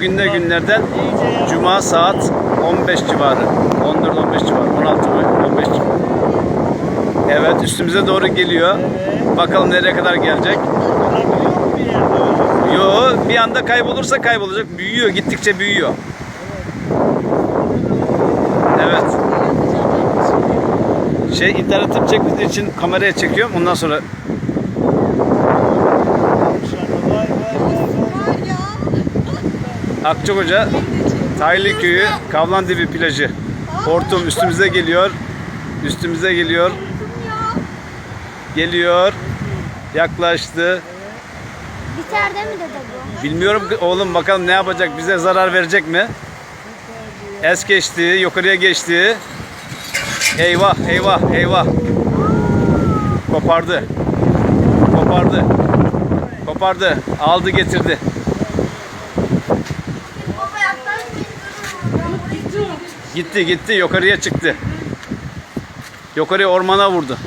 Bugün de günlerden Cuma saat 15 civarı. 14-15 civarı. 16 mı? 15 civarı. Evet üstümüze doğru geliyor. Bakalım nereye kadar gelecek. Yo bir anda kaybolursa kaybolacak. Büyüyor gittikçe büyüyor. Evet. Şey internetim çekmediği için kameraya çekiyorum. Ondan sonra Akçakoca Taylı Köyü Kavlan Dibi plajı. Hortum üstümüze geliyor. Üstümüze geliyor. Geliyor. Yaklaştı. Biter değil mi dede bu? Bilmiyorum ki oğlum bakalım ne yapacak? Bize zarar verecek mi? Es geçti, yukarıya geçti. Eyvah, eyvah, eyvah. Kopardı. Kopardı. Kopardı. Aldı getirdi. Gitti gitti yukarıya çıktı. Yukarıya ormana vurdu.